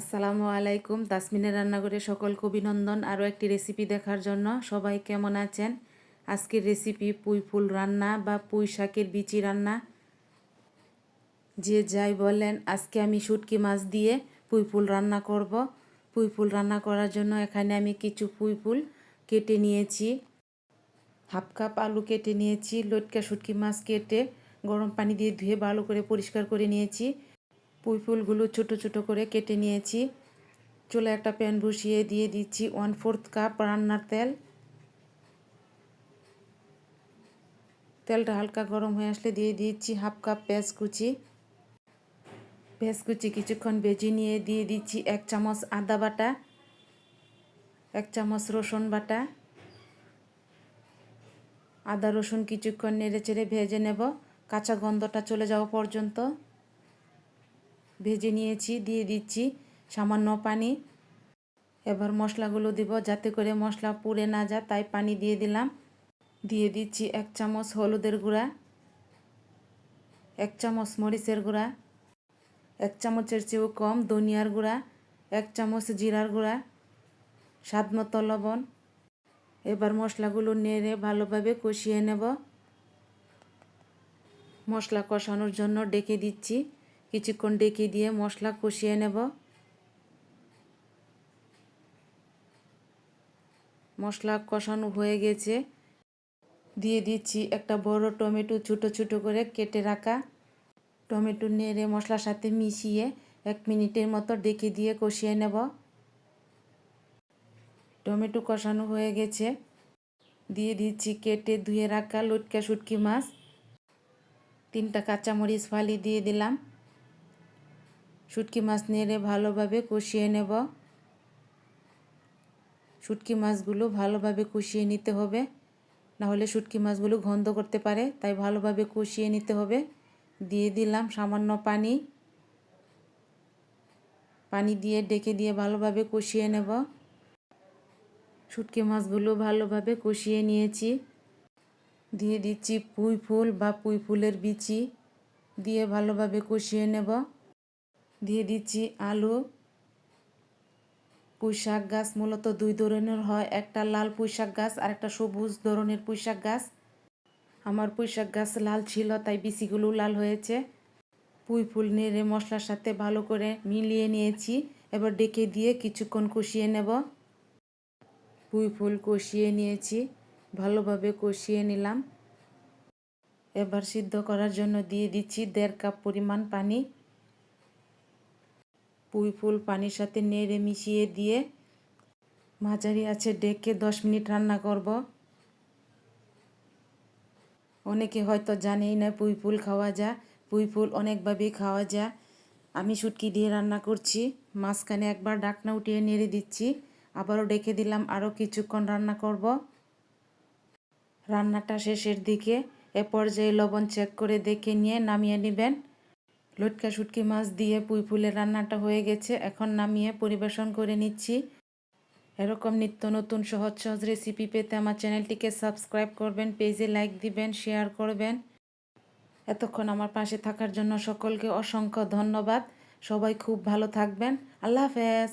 আসসালামু আলাইকুম। তাসমিনের রান্নাঘরে সকলকে অভিনন্দন। আরও একটি রেসিপি দেখার জন্য সবাই কেমন আছেন? আজকের রেসিপি পুঁই ফুল রান্না বা পুঁই শাকের বিচি রান্না। যে যাই বলেন, আজকে আমি শুটকি মাছ দিয়ে পুঁই ফুল রান্না করব। পুঁই ফুল রান্না করার জন্য এখানে আমি কিছু পুঁই ফুল কেটে নিয়েছি। হাফ কাপ আলু কেটে নিয়েছি, লটকা শুটকি মাছ কেটে গরম পানি দিয়ে ধুয়ে ভালো করে পরিষ্কার করে নিয়েছি। পুঁই ফুলগুলো ছোটো ছোটো করে কেটে নিয়েছি। চুলে একটা প্যান বসিয়ে দিয়ে দিচ্ছি ওয়ান ফোর্থ কাপ রান্নার তেল। তেলটা হালকা গরম হয়ে আসলে দিয়ে দিচ্ছি হাফ কাপ পেঁয়াজ কুচি। পেঁয়াজ কুচি কিছুক্ষণ ভেজে নিয়ে দিয়ে দিচ্ছি এক চামচ আদা বাটা, এক চামচ রসুন বাটা। আদা রসুন কিছুক্ষণ নেড়ে চেড়ে ভেজে নেব। কাঁচা গন্ধটা চলে যাওয়া পর্যন্ত। ভেজে নিয়েছি, দিয়ে দিচ্ছি সামান্য পানি। এবার মশলাগুলো দিব যাতে করে মশলা পুড়ে না যায়, তাই পানি দিয়ে দিলাম। দিয়ে দিচ্ছি এক চামচ হলুদের গুঁড়া, এক চামচ মরিচের গুঁড়া, এক চামচের চেয়েও কম ধনিয়ার গুঁড়া, এক চামচ জিরার গুঁড়া, স্বাদ মতো লবণ। এবার মশলাগুলো নেড়ে ভালোভাবে কষিয়ে নেব। মশলা কষানোর জন্য ডেকে দিচ্ছি। কিছুক্ষণ ডেকে দিয়ে মশলা কষিয়ে নেব। মশলা কষানো হয়ে গেছে। দিয়ে দিচ্ছি একটা বড় টমেটো ছোটো ছোটো করে কেটে রাখা। টমেটো নেড়ে মশলার সাথে মিশিয়ে এক মিনিটের মতো ডেকে দিয়ে কষিয়ে নেব। টমেটো কষানো হয়ে গেছে। দিয়ে দিচ্ছি কেটে ধুয়ে রাখা লটকা শুটকি মাছ। তিনটা কাঁচামরিচ ফালি দিয়ে দিলাম। শুটকি মাছ নেড়ে ভালোভাবে কষিয়ে নেব। শুটকি মাছগুলো ভালোভাবে কষিয়ে নিতে হবে। নাহলে শুটকি মাছগুলো গন্ধ করতে পারে, তাই ভালোভাবে কষিয়ে নিতে হবে। দিয়ে দিলাম সামান্য পানি। পানি দিয়ে ডেকে দিয়ে ভালোভাবে কষিয়ে নেব। শুটকি মাছগুলো ভালোভাবে কষিয়ে নিয়েছি। দিয়ে দিচ্ছি পুঁই ফুল বা পুঁই ফুলের বিচি। দিয়ে ভালোভাবে কষিয়ে নেব। দিয়ে দিচ্ছি আলু। পুঁইশাক গাছ মূলত দুই ধরনের হয়, একটা লাল পুঁইশাক গাছ আর একটা সবুজ ধরনের পুঁইশাক গাছ। আমার পুঁইশাক গাছ লাল ছিল, তাই বিচিগুলো লাল হয়েছে। পুঁই ফুল নেড়ে মশলার সাথে ভালো করে মিলিয়ে নিয়েছি। এবার ডেকে দিয়ে কিছুক্ষণ কষিয়ে নেব। পুঁই ফুল কষিয়ে নিয়েছি, ভালোভাবে কষিয়ে নিলাম। এবার সিদ্ধ করার জন্য দিয়ে দিচ্ছি দেড় কাপ পরিমাণ পানি। পুঁই ফুল পানির সাথে নেড়ে মিশিয়ে দিয়ে মাঝারি আছে ডেকে দশ মিনিট রান্না করব। অনেকে হয়তো জানেই না পুঁই ফুল খাওয়া যা পুঁই ফুল অনেকভাবেই খাওয়া যা আমি শুটকি দিয়ে রান্না করছি। মাঝখানে একবার ডাকনা উঠিয়ে নেড়ে দিচ্ছি। আবারও ডেকে দিলাম, আরও কিছুক্ষণ রান্না করব। রান্নাটা শেষের দিকে এ পর্যায়ে লবণ চেক করে দেখে নিয়ে নামিয়ে নেবেন। লটকা শুটকি মাছ দিয়ে পুঁই ফুলের রান্নাটা হয়ে গেছে। এখন নামিয়ে পরিবেশন করে নিচ্ছি। এরকম নিত্য নতুন সহজ সহজ রেসিপি পেতে আমার চ্যানেলটিকে সাবস্ক্রাইব করবেন পেজে লাইক দিবেন শেয়ার করবেন। এতক্ষণ আমার পাশে থাকার জন্য সকলকে অসংখ্য ধন্যবাদ। সবাই খুব ভালো থাকবেন। আল্লাহ হাফেজ।